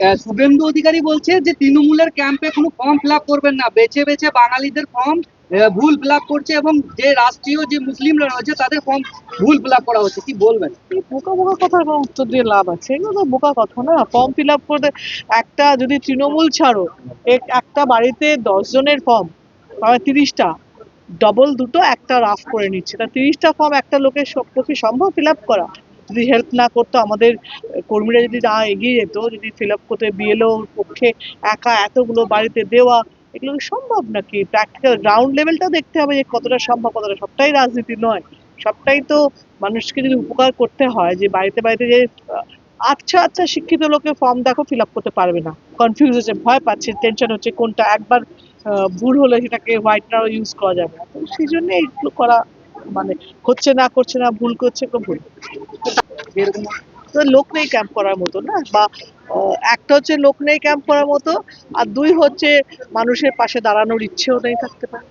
শুভেন্দু অধিকারী বলছে যে তৃণমূলের ক্যাম্পে কোনো ফর্ম ফিল করবেন না। বেছে বেছে বাঙালিদের ফর্ম ভুল ফিল করছে এবং যে রাষ্ট্রীয় যে মুসলিমরা রয়েছে তাদের ফর্ম ভুল ফিল করা হচ্ছে। কি বলবেন? বোকা বোকা কথার কোনো উত্তর দিয়ে লাভ আছে। এগুলো তো বোকা কথা না। ফর্ম ফিল আপ করতে একটা যদি তৃণমূল ছাড়ো এক- একটা বাড়িতে দশ জনের ফর্ম তিরিশটা। ডবল দুটো, একটা রাফ করে নিচ্ছে। তা তিরিশটা ফর্ম একটা লোকের পক্ষে সম্ভব ফিল আপ করা? যদি হেল্প না করতো, আমাদের কর্মীরা যদি না এগিয়ে যেত, যদি ফিল আপ করতে বিএলও পক্ষে একা এতগুলো বাড়িতে দেওয়া, এগুলো সম্ভব নাকি? প্র্যাকটিক্যাল গ্রাউন্ড লেভেলটা দেখতে হবে যে কতটা সম্ভব, কতটা, সবটাই রাজনীতি নয়। সবটাই তো মানুষকে যদি উপকার করতে হয় যে বাড়িতে বাড়িতে যে আচ্ছা আচ্ছা শিক্ষিত লোকের ফর্ম দেখো ফিল আপ করতে পারবে না। কনফিউজ হচ্ছে, ভয় পাচ্ছে টেনশন হচ্ছে, কোনটা একবার ভুল হলে সেটাকে হোয়াইটনারও ইউজ করা যাবে না। তো সেই জন্য এইগুলো করা মানে হচ্ছে না, করছে না, ভুল করছে ভুল লোক নেই ক্যাম্প করার মতো, না? বা একটা হচ্ছে লোক নেই ক্যাম্প করার মতো, আর দুই হচ্ছে মানুষের পাশে দাঁড়ানোর ইচ্ছেও নেই থাকতে পারে।